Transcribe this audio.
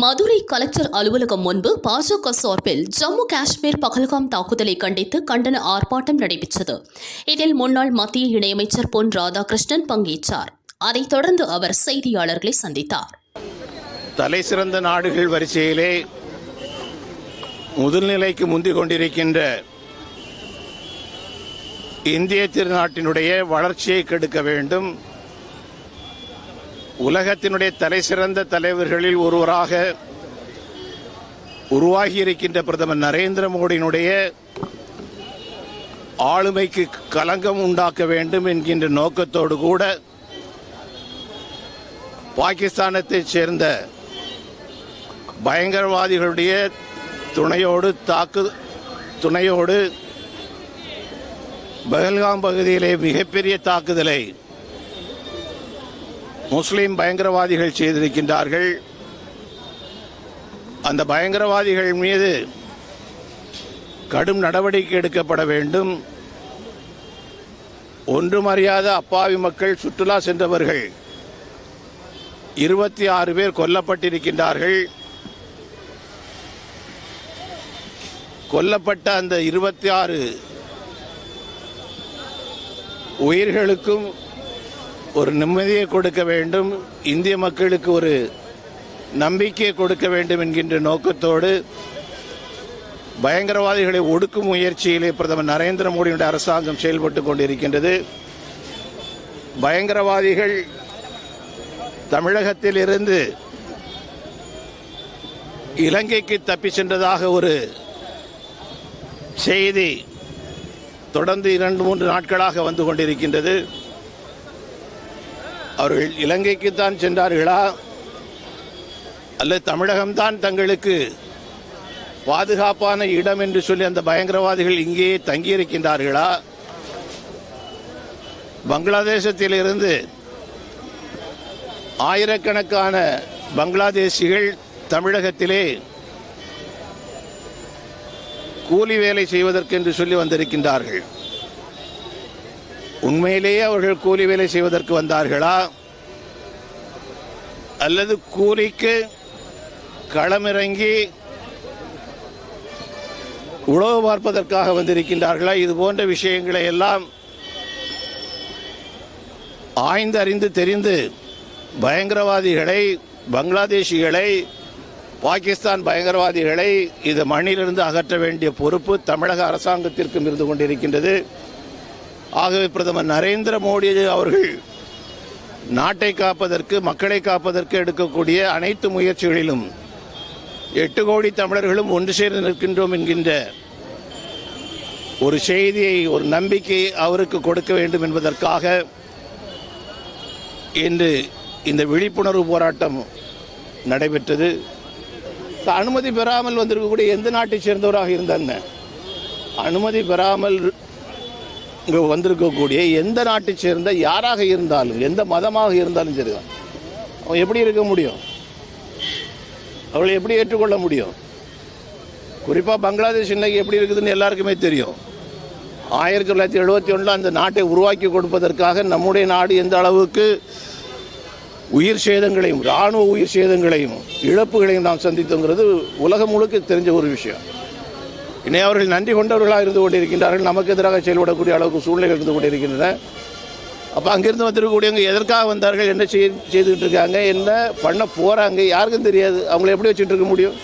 Madurai collector அலுவலகம் முன்பு பாஜக சார்பில் ஜம்மு காஷ்மீர் பகல்காம் தாக்குதலை கண்டித்து கண்டன ஆர்ப்பாட்டம் நடைபெற்றது. இதில் முன்னாள் மத்திய இணையமைச்சர் பொன் ராதாகிருஷ்ணன் பங்கேற்றார். அதைத் தொடர்ந்து அவர் செய்தியாளர்களை சந்தித்தார். தலை சிறந்த நாடுகள் வரிசையிலே முதல்நிலைக்கு முந்திக் கொண்டிருக்கின்ற இந்திய திருநாட்டினுடைய வளர்ச்சியை கெடுக்க வேண்டும். உலகத்தினுடைய தலை சிறந்த தலைவர்களில் ஒருவராக உருவாகி இருக்கின்ற பிரதமர் நரேந்திர மோடியினுடைய ஆளுமைக்கு களங்கம் உண்டாக்க வேண்டும் என்கின்ற நோக்கத்தோடு கூட பாகிஸ்தானத்தைச் சேர்ந்த பயங்கரவாதிகளுடைய துணையோடு தாக்கு துணையோடு பஹல்காம் பகுதியிலே மிகப்பெரிய தாக்குதலை முஸ்லிம் பயங்கரவாதிகள் செய்திருக்கின்றார்கள். அந்த பயங்கரவாதிகள் மீது கடும் நடவடிக்கை எடுக்கப்பட வேண்டும். ஒன்றும் அறியாத அப்பாவி மக்கள் சுற்றுலா சென்றவர்கள் இருபத்தி ஆறு பேர் கொல்லப்பட்டிருக்கின்றார்கள். கொல்லப்பட்ட அந்த இருபத்தி ஆறு உயிர்களுக்கும் ஒரு நிம்மதியை கொடுக்க வேண்டும். இந்திய மக்களுக்கு ஒரு நம்பிக்கையை கொடுக்க வேண்டும் என்கின்ற நோக்கத்தோடு பயங்கரவாதிகளை ஒடுக்கும் முயற்சியிலே பிரதமர் நரேந்திர மோடியுடைய அரசாங்கம் செயல்பட்டு கொண்டிருக்கின்றது. பயங்கரவாதிகள் தமிழகத்தில் இருந்து இலங்கைக்கு தப்பி சென்றதாக ஒரு செய்தி தொடர்ந்து இரண்டு மூன்று நாட்களாக வந்து கொண்டிருக்கின்றது. அவர்கள் இலங்கைக்குத்தான் சென்றார்களா? அல்லது தமிழகம்தான் தங்களுக்கு பாதுகாப்பான இடம் என்று சொல்லி அந்த பயங்கரவாதிகள் இங்கேயே தங்கியிருக்கின்றார்களா? பங்களாதேசத்திலிருந்து ஆயிரக்கணக்கான பங்களாதேசிகள் தமிழகத்திலே கூலி வேலை செய்வதற்கு என்று சொல்லி வந்திருக்கின்றார்கள். உண்மையிலேயே அவர்கள் கூலி வேலை செய்வதற்கு வந்தார்களா? அல்லது கூலிக்கு களமிறங்கி உழவு பார்ப்பதற்காக வந்திருக்கின்றார்களா? இது போன்ற விஷயங்களை எல்லாம் ஆய்ந்து அறிந்து தெரிந்து பயங்கரவாதிகளை பங்களாதேஷிகளை பாகிஸ்தான் பயங்கரவாதிகளை இது மண்ணிலிருந்து அகற்ற வேண்டிய பொறுப்பு தமிழக அரசாங்கத்திற்கும் இருந்து கொண்டிருக்கின்றது. ஆகவே பிரதமர் நரேந்திர மோடி அவர்கள் நாட்டை காப்பதற்கு மக்களை காப்பதற்கு எடுக்கக்கூடிய அனைத்து முயற்சிகளிலும் எட்டு கோடி தமிழர்களும் ஒன்று சேர்ந்து நிற்கின்றோம் என்கின்ற ஒரு செய்தியை ஒரு நம்பிக்கையை அவருக்கு கொடுக்க வேண்டும் என்பதற்காக இன்று இந்த விழிப்புணர்வு போராட்டம் நடைபெற்றது. அனுமதி பெறாமல் வந்திருக்கக்கூடிய எந்த நாட்டை சேர்ந்தவராக இருந்தாங்க அனுமதி பெறாமல் இங்கே வந்திருக்கக்கூடிய எந்த நாட்டை சேர்ந்த யாராக இருந்தாலும் எந்த மதமாக இருந்தாலும் சரி அவன் எப்படி இருக்க முடியும்? அவளை எப்படி ஏற்றுக்கொள்ள முடியும்? குறிப்பாக பங்களாதேஷ் இன்னைக்கு எப்படி இருக்குதுன்னு எல்லாருக்குமே தெரியும். ஆயிரத்தி தொள்ளாயிரத்தி எழுபத்தி ஒன்றில் அந்த நாட்டை உருவாக்கி கொடுப்பதற்காக நம்முடைய நாடு எந்த அளவுக்கு உயிர் சேதங்களையும் இராணுவ உயிர் சேதங்களையும் இழப்புகளையும் நாம் சந்தித்தோங்கிறது உலகம் முழுக்க தெரிஞ்ச ஒரு விஷயம். இனி அவர்கள் நன்றி கொண்டவர்களாக இருந்து கொண்டிருக்கின்றார்கள். நமக்கு எதிராக செயல்படக்கூடிய அளவுக்கு சூழ்நிலை இருந்து கொண்டிருக்கின்றன. அப்போ அங்கிருந்து வந்திருக்கக்கூடியவங்க எதற்காக வந்தார்கள்? என்ன செய் செய்துக்கிட்டு இருக்காங்க? என்ன பண்ண போகிறாங்க யாருக்கும் தெரியாது. அவங்கள எப்படி வச்சுட்டு இருக்க முடியும்?